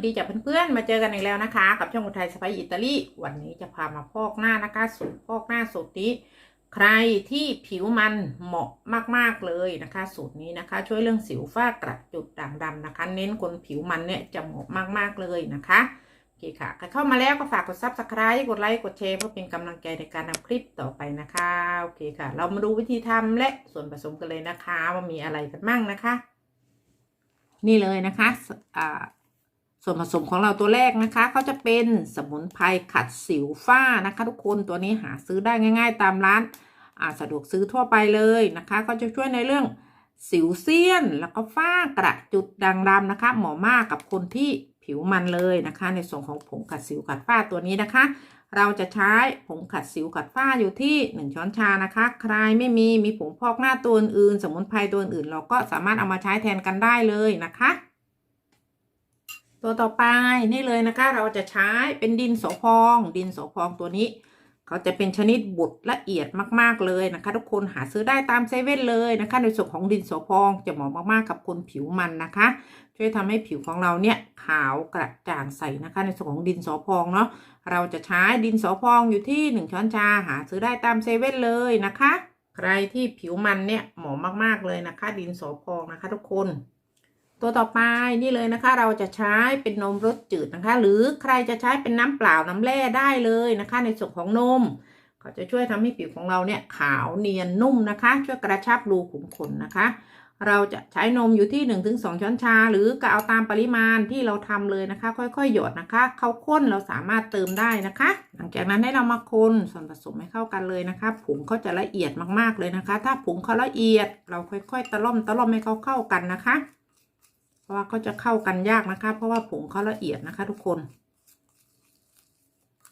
วันดีจากเพื่อนๆ มาเจอกันอีกแล้วนะคะ กับช่องคนไทยสไปอิตาลีวันนี้จะพามาพอกหน้านะคะสูตรพอกหน้าสูตรนี้ ใครที่ผิวมันเหมาะมากๆเลยนะคะ สูตรนี้นะคะ ช่วยเรื่องสิวฝ้ากระจุดด่างดำนะคะ เน้นคนผิวมันเนี่ยจะเหมาะมากๆเลยนะคะโอเคค่ะใครเข้ามาแล้วก็ฝากกด subscribe กดไลค์กดแชร์เพื่อเป็นกำลังใจในการทำคลิปต่อไปนะคะโอเคค่ะ เรามาดูวิธีทำและส่วนผสมกันเลยนะคะว่ามีอะไรกันบ้างนะคะ นี่เลยนะคะอ่า ส่วนผสมของเราตัวแรกนะคะเขาจะเป็นสมุนไพรขัดสิวฝ้านะคะ ทุกคนตัวนี้หาซื้อได้ง่าย ๆ ตามร้านอาสะดวกซื้อทั่วไปเลยนะคะก็จะช่วยในเรื่องสิวเซียน แล้วก็ฝ้ากระจุดด่างดำนะคะ เหมาะมากกับคนที่ผิวมันเลยนะคะ ในส่วนของผงขัดสิวขัดฝ้าตัวนี้นะคะ เราจะใช้ผงขัดสิวขัดฝ้าอยู่ที่ 1 ช้อนชานะคะ ใครไม่มีมีผงพอกหน้าตัวอื่น สมุนไพรตัวอื่น เราก็สามารถเอามาใช้แทนกันได้เลยนะคะ ตัวต่อไปนี่เลยนะคะ เราจะใช้เป็นดินโสพอง ดินโสพองตัวนี้ เขาจะเป็นชนิดบุดละเอียดมากๆเลยนะคะ ทุกคนหาซื้อได้ตามเซเว่นเลยนะคะ ในส่วนของดินโสพองจะเหมาะมากๆกับคนผิวมันนะคะ ช่วยทำให้ผิวของเราเนี่ยขาวกระจ่างใสนะคะ ในส่วนของดินโสพองเนาะเราจะใช้ดินโสพองอยู่ที่ 1 ช้อนชาหาซื้อได้ตามเซเว่นเลยนะคะ ใครที่ผิวมันเนี่ยเหมาะมากๆเลยนะคะ ดินโสพองนะคะ ทุกคน ตัวต่อไปนี่เลยนะคะ เราจะใช้เป็นนมรสจืดนะคะ หรือใครจะใช้เป็นน้ำเปล่าน้ำแร่ได้เลยนะคะ ในส่วนของนมเขาจะช่วยทำให้ผิวของเราเนี่ยขาวเนียนนุ่มนะคะ ช่วยกระชับรูขุมขนนะคะ เราจะใช้นมอยู่ที่ 1-2 ช้อนชา หรือก็เอาตามปริมาณที่เราทำเลยนะคะ ค่อยๆ หยดนะคะ เขาข้นเราสามารถเติมได้นะคะ หลังจากนั้นให้เรามาคนส่วนผสมให้เข้ากันเลยนะคะ ผงเขาจะละเอียดมากๆเลยนะคะ ถ้าผงเขาละเอียดเราค่อยๆ ตะล่อมตะล่อมให้เขาเข้ากันนะคะ ราะว่าเขาจะเข้ากันยากนะคะ เพราะว่าผงเขาละเอียดนะคะ ทุกคน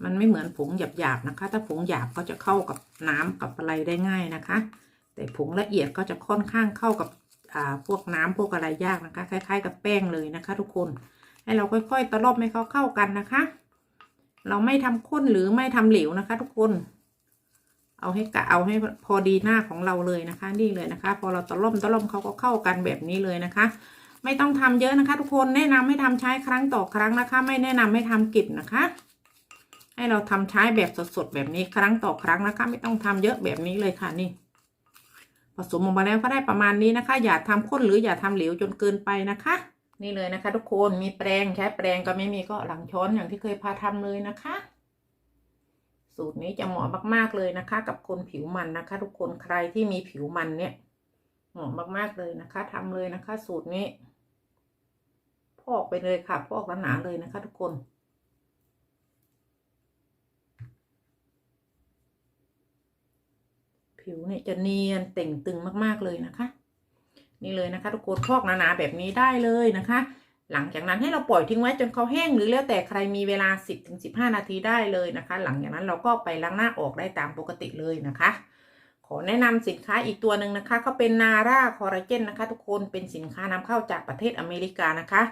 มันไม่เหมือนผงหยาบๆนะคะ ถ้าผงหยาบก็จะเข้ากับน้ำกับอะไรได้ง่ายนะคะ แต่ผงละเอียดก็จะค่อนข้างเข้ากับอ่าพวกน้ำพวกอะไรยากนะคะ คล้าย ๆ กับแป้งเลยนะคะ ทุกคน ให้เราค่อยๆตะลบให้เขาเข้ากันนะคะ เราไม่ทำข้นหรือไม่ทำเหลวนะคะ ทุกคน เอาให้กะเอาให้พอดีหน้าของเราเลยนะคะ นี่เลยนะคะ พอเราตะล่อมตะล่อมเขาก็เข้ากันแบบนี้เลยนะคะ ไม่ต้องทำเยอะนะคะ ทุกคนแนะนำให้ทำใช้ครั้งต่อครั้งนะคะ ไม่แนะนำให้ทำกิบนะคะ ให้เราทำใช้แบบสดๆแบบนี้ครั้งต่อครั้งนะคะ ไม่ต้องทำเยอะแบบนี้เลยค่ะนี่ผสมออกมาแล้วก็ได้ประมาณนี้นะคะ อย่าทำข้นหรืออย่าทำเหลวจนเกินไปนะคะ นี่เลยนะคะ ทุกคนมีแปรงใช้แปรงก็ไม่มีก็หลังช้อนอย่างที่เคยพาทำเลยนะคะ สูตรนี้จะเหมาะมากๆเลยนะคะ กับคนผิวมันนะคะ ทุกคนใครที่มีผิวมันเนี่ยเหมาะมากๆเลยนะคะทำเลยนะคะ สูตรนี้ พอกไปเลยค่ะ พอกหนาๆเลยนะคะทุกคนผิวเนี่ยจะเนียนเต่งตึงมากๆเลยนะคะ นี่เลยนะคะ ทุกคนพอกหนาๆแบบนี้ได้เลยนะคะ หลังจากนั้นให้เราปล่อยทิ้งไว้จนเขาแห้งหรือแล้วแต่ใครมีเวลา 10-15 นาทีได้เลยนะคะ หลังจากนั้นเราก็ไปล้างหน้าออกได้ตามปกติเลยนะคะขอแนะนำสินค้าอีกตัวหนึ่งนะคะเขาเป็นนาร่าคอลลาเจนนะคะ ทุกคนเป็นสินค้านำเข้าจากประเทศอเมริกานะคะ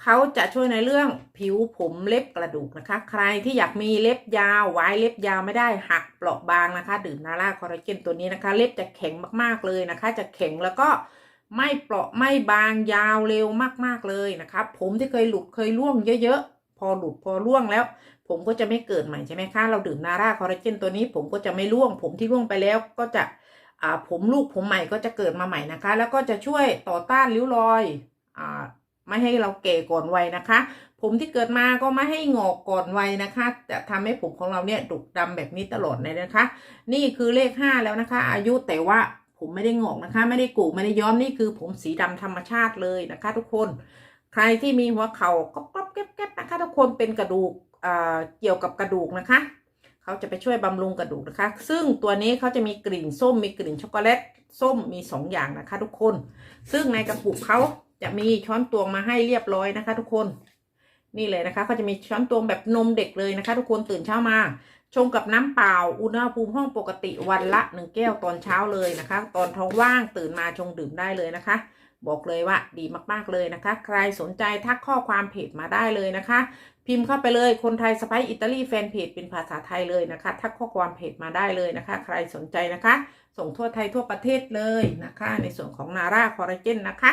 เขาจะช่วยในเรื่องผิวผมเล็บกระดูกนะคะ ใครที่อยากมีเล็บยาวไว้เล็บยาวไม่ได้หักเปราะบางนะคะ ดื่มนาร่าคอลลาเจนตัวนี้นะคะ เล็บจะแข็งมากๆเลยนะคะ จะแข็งแล้วก็ไม่เปราะไม่บางยาวเร็วมากๆเลยนะคะ ผมที่เคยหลุดเคยร่วงเยอะๆ พอหลุดพอร่วงแล้ว ผมก็จะไม่เกิดใหม่ใช่ไหมคะเราดื่มนาร่าคอลลาเจนตัวนี้ ผมก็จะไม่ร่วง ผมที่ร่วงไปแล้วก็จะอ่าผมลูกผมใหม่ก็จะเกิดมาใหม่นะคะ แล้วก็จะช่วยต่อต้านริ้วรอยอ่า ไม่ให้เราแก่ก่อนวัยนะคะ ผมที่เกิดมาก็ไม่ให้งอกก่อนวัยนะคะ จะทำให้ผมของเราเนี่ยดุกดำแบบนี้ตลอดเลยนะคะ นี่คือเลขห้าแล้วนะคะ อายุแต่ว่าผมไม่ได้งอกนะคะ ไม่ได้กูไม่ได้ย้อมนี่คือผมสีดำธรรมชาติเลยนะคะ ทุกคน ใครที่มีหัวเข่ากรอบแก๊บๆนะคะทุกคนเป็นกระดูกอ่าเกี่ยวกับกระดูกนะคะเขาจะไปช่วยบำรุงกระดูกนะคะ ซึ่งตัวนี้เขาจะมีกลิ่นส้มมีกลิ่นช็อกโกแลตส้มมีสองอย่างนะคะ ทุกคน ซึ่งในกระปุกเขา จะมีช้อนตวงมาให้เรียบร้อยนะคะ ทุกคน นี่เลยนะคะเขาจะมีช้อนตวงแบบนมเด็กเลยนะคะ ทุกคนตื่นเช้ามา ชงกับน้ำเปล่า อุณหภูมิห้องปกติวันละหนึ่งแก้วตอนเช้าเลยนะคะ ตอนท้องว่างตื่นมาชงดื่มได้เลยนะคะบอกเลยว่าดีมากๆเลยนะคะ ใครสนใจทักข้อความเพจมาได้เลยนะคะ พิมพ์เข้าไปเลยคนไทยสไปอิตาลีแฟนเพจเป็นภาษาไทยเลยนะคะ ทักข้อความเพจมาได้เลยนะคะ ใครสนใจนะคะ ส่งทั่วไทยทั่วประเทศเลยนะคะ ในส่วนของนาร่าคอลลาเจนนะคะ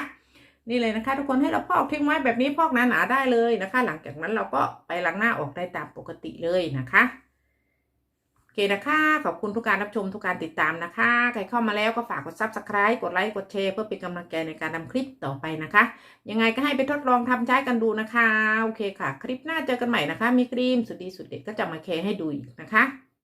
นี่เลยนะคะ ทุกคนให้เราพอกทิ้งไว้แบบนี้พอกหนาได้เลยนะคะ หลังจากนั้นเราก็ไปล้างหน้าออกได้ตามปกติเลยนะคะโอเคนะคะ ขอบคุณทุกการรับชมทุกการติดตามนะคะ ใครเข้ามาแล้วก็ฝากกด subscribe กดไลค์กดแชร์เพื่อเป็นกำลังใจในการทำคลิปต่อไปนะคะ ยังไงก็ให้ไปทดลองทำใช้กันดูนะคะ โอเคค่ะ คลิปหน้าเจอกันใหม่นะคะ มีครีมสุดดีสุดเด็ดก็จะมาแชร์ให้ดูอีกนะคะ